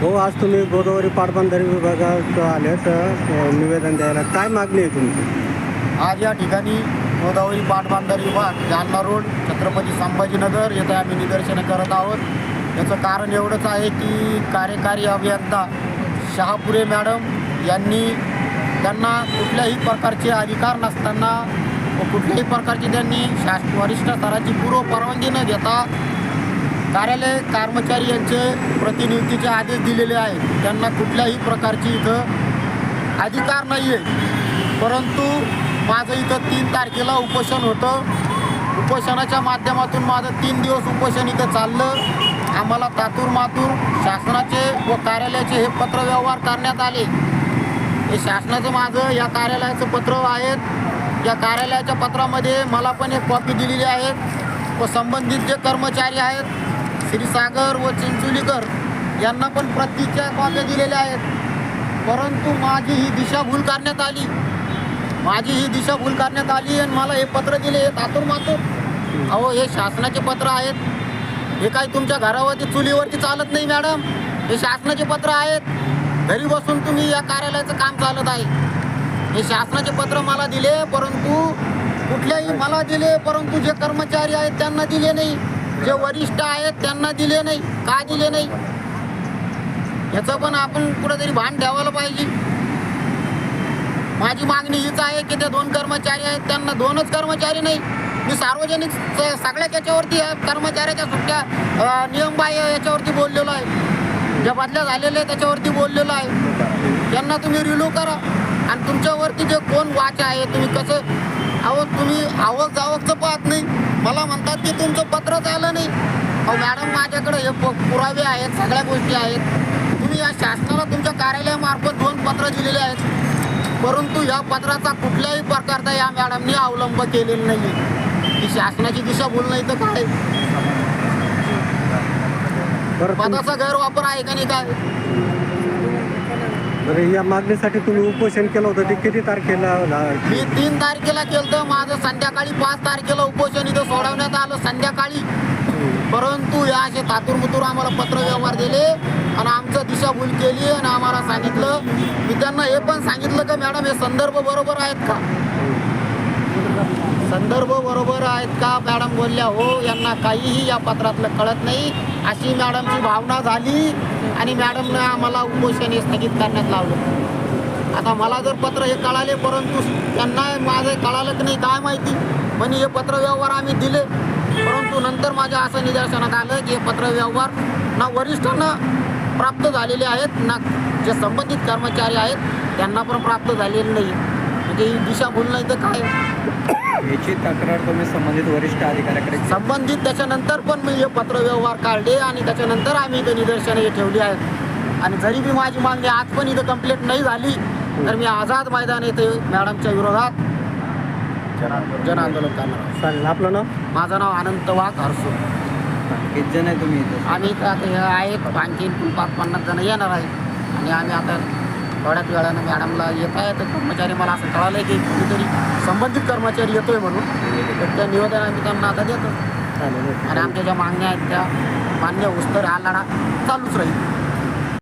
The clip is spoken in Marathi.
हो आज तुम्ही गोदावरी पाटबंधारे विभागात आले तर निवेदन द्यायला. काय मागणी आहे तुमची? आज या ठिकाणी गोदावरी पाटबंधारे विभाग जालना रोड छत्रपती संभाजीनगर येथे आम्ही निदर्शनं करत आहोत. याचं कारण एवढंच आहे की कार्यकारी अभियंता शहापुरे मॅडम यांनी त्यांना कुठल्याही प्रकारचे अधिकार नसताना कुठल्याही प्रकारची त्यांनी शास वरिष्ठ स्तराची पूर्व परवानगी न घेता कार्यालय कर्मचारी यांचे प्रतिनियुक्तीचे आदेश दिलेले आहेत. त्यांना कुठल्याही प्रकारची इथं अधिकार नाही आहे परंतु माझं इथं तीन तारखेला उपोषण होतं. उपोषणाच्या माध्यमातून माझं तीन दिवस उपोषण इथं चाललं. आम्हाला तातूर मातूर शासनाचे व कार्यालयाचे हे पत्रव्यवहार करण्यात आले. हे शासनाचं माझं या कार्यालयाचं पत्र आहेत. या कार्यालयाच्या पत्रामध्ये मला पण एक कॉपी दिलेली आहे. व संबंधित जे कर्मचारी आहेत श्रीसागर व चिंचोलीकर यांना पण प्रतीच्या कॉप्या दिलेल्या आहेत. परंतु माझी ही दिशाभूल करण्यात आली. माझी ही दिशाभूल करण्यात आली आणि मला हे पत्र दिले हे तातूर मातूर अहो हे शासनाचे पत्र आहेत. हे काही तुमच्या घरावरती चुलीवरती चालत नाही मॅडम. हे शासनाचे पत्र आहेत. घरी बसून तुम्ही या कार्यालयाचं काम चालत आहे. हे शासनाचे पत्र मला दिले परंतु कुठल्याही मला दिले परंतु जे कर्मचारी आहेत त्यांना दिले नाही. जे वरिष्ठ आहेत त्यांना दिले नाही का दिले नाही? याचं पण आपण कुठेतरी भान ठेवायला पाहिजे. माझी मागणी हीच आहे की ते दोन कर्मचारी आहेत त्यांना दोनच कर्मचारी नाही. मी सार्वजनिक सगळ्याच सगळ्या याच्यावरती कर्मचाऱ्याच्या सुट्ट्या नियमबाह्य याच्यावरती बोललेलो आहे. ज्या बदल्या झालेल्या आहे त्याच्यावरती बोललेलो आहे. त्यांना तुम्ही रिल्यू करा. आणि तुमच्यावरती जे कोण वाच आहे तुम्ही कसं अहो तुम्ही आवक जावकचं पाहत नाही. मला म्हणतात की तुमचं पत्रच आलं नाही. अहो मॅडम माझ्याकडे हे पुरावे आहेत सगळ्या गोष्टी आहेत. तुम्ही या शासनाला तुमच्या कार्यालयामार्फत दोन पत्र दिलेले आहेत. परंतु या पत्राचा कुठल्याही प्रकारचा या मॅडमनी अवलंब केलेला नाही ही शासनाची दिशा बोल नाही तर काय पदाचा गैरवापर आहे का नाही काय? बरं या मागणीसाठी तुम्ही उपोषण केलं होतं. ते किती तारखेला मी तीन तारखेला केलं माझं संध्याकाळी पाच तारखेला उपोषण इथं सोडवण्यात आलं संध्याकाळी. परंतु या असे तातूरमुतूर आम्हाला पत्र व्यवहार दिले आणि आमचं दिशाभूल केली आणि आम्हाला सांगितलं. मी त्यांना हे पण सांगितलं का मॅडम हे संदर्भ बरोबर आहेत का? संदर्भ बरोबर आहेत का? मॅडम बोलल्या हो यांना काहीही या पत्रातलं कळत नाही. अशी मॅडमची भावना झाली आणि मॅडमनं आम्हाला उपोषण स्थगित करण्यात लावलं. आता मला जर पत्र हे कळाले परंतु त्यांना माझं कळालं की नाही. काय माहिती? म्हणे हे पत्र व्यवहार आम्ही दिले. परंतु नंतर माझ्या असं निदर्शनात आलं की हे पत्र व्यवहार ना वरिष्ठांना प्राप्त झालेले आहेत ना जे संबंधित कर्मचारी आहेत त्यांना पण प्राप्त झालेले नाही. म्हणजे ही दिशाभूल नाही तर काय? याची तक्रार तुम्ही संबंधित वरिष्ठ अधिकाऱ्याकडे संबंधित त्याच्यानंतर पण मी हे पत्र व्यवहार काढले आणि त्याच्यानंतर आम्ही इथं निदर्शने हे ठेवली आहेत. आणि जरी बी माझी मागणी आज पण इथं कंप्लीट नाही झाली तर मी आझाद मैदान येथे मॅडमच्या विरोधात जन आंदोलन करणार. चालेल आपलं नाव? माझं नाव अनंत वाघ हरसू किती जण आहे तुम्ही इथं? आम्ही इथं आता हे आहेत आणखी पाच पन्नास जण येणार आहे आणि आम्ही आता थोड्याच वेळानं मॅडमला येत आहे. तर कर्मचारी मला असं कळालं की कुणीतरी संबंधित कर्मचारी येतोय म्हणून. तर त्या निवेदन आम्ही त्यांना आता देतो. आणि आमच्या ज्या मागण्या आहेत त्या मान्य होस्तर हा लढा चालूच राहील.